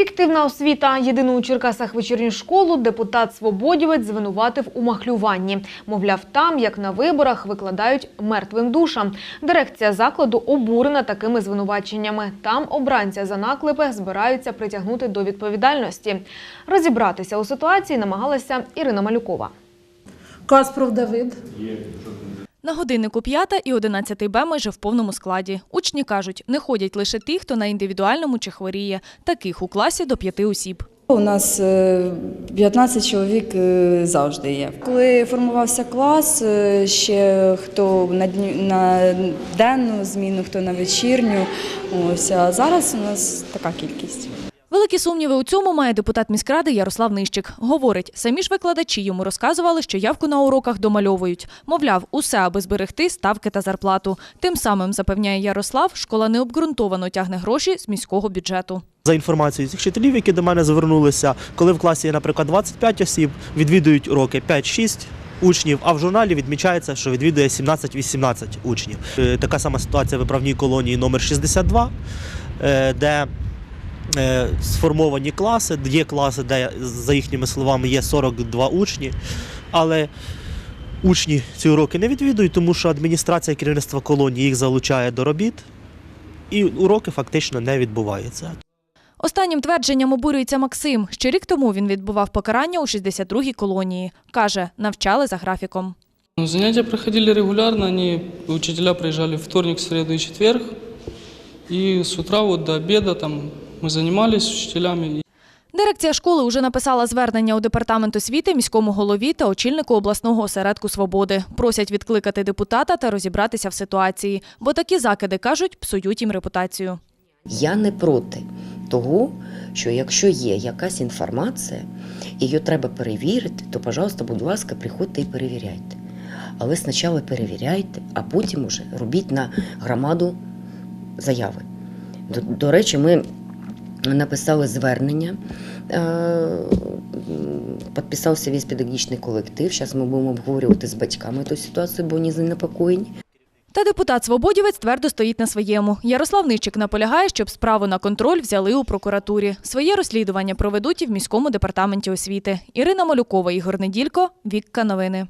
Фіктивна освіта. Єдину у Черкасах вечірню школу депутат Свободівець звинуватив у махлюванні. Мовляв, там, як на виборах, викладають мертвим душам. Дирекція закладу обурена такими звинуваченнями. Там обранця за наклепи збираються притягнути до відповідальності. Розібратися у ситуації намагалася Ірина Малюкова. Каспров Давид. На годиннику 5 і 11 Б майже в повному складі. Учні кажуть, не ходять лише ті, хто на індивідуальному чи хворіє. Таких у класі до п'яти осіб. У нас е, 15 чоловік е, завжди є. Коли формувався клас, е, ще хто на на денну зміну, хто на вечірню. Ось а зараз у нас така кількість. Великі сумніви у цьому має депутат міськради Ярослав Нищик. Говорить, самі ж викладачі йому розказували, що явку на уроках домальовують. Мовляв, усе, аби зберегти ставки та зарплату. Тим самим, запевняє Ярослав, школа необґрунтовано тягне гроші з міського бюджету. За інформацією цих вчителів, які до мене звернулися, коли в класі є, наприклад, 25 осіб, відвідують уроки 5-6 учнів, а в журналі відмічається, що відвідує 17-18 учнів. Е, Така сама ситуація в виправній колонії номер 62, е, де сформовані класи, є класи, де, за їхніми словами, є 42 учні, але учні ці уроки не відвідують, тому що адміністрація керівництва колонії їх залучає до робіт, і уроки фактично не відбуваються. Останнім твердженням обурюється Максим. Ще рік тому він відбував покарання у 62-й колонії. Каже, навчали за графіком. Ну, Занятия проходили регулярно, они, учителя приезжали в вторник, среду и четверг. И с утра вот до обеда там мы занимались с учителями. Дирекція школи вже написала звернення у департамент освіти, міському голові та очільнику обласного осередку свободи. Просять відкликати депутата та розібратися в ситуації, бо такі закиди кажуть, псують їм репутацію. Я не проти того, що якщо є якась інформація, і її треба перевірити, то, пожалуйста, будь ласка, приходьте і перевіряйте. Але спочатку перевіряйте, а потім уже робіть на громаду заяви. До, до речі, ми написали звернення, е, підписався весь педагогічний колектив. Зараз ми будемо обговорювати з батьками ту ситуацію, бо вони занепокоєні. Та депутат Свободівець твердо стоїть на своєму. Ярослав Нищик наполягає, щоб справу на контроль взяли у прокуратурі. Своє розслідування проведуть і в міському департаменті освіти. Ірина Малюкова, Ігор Неділько, Вікка Новини.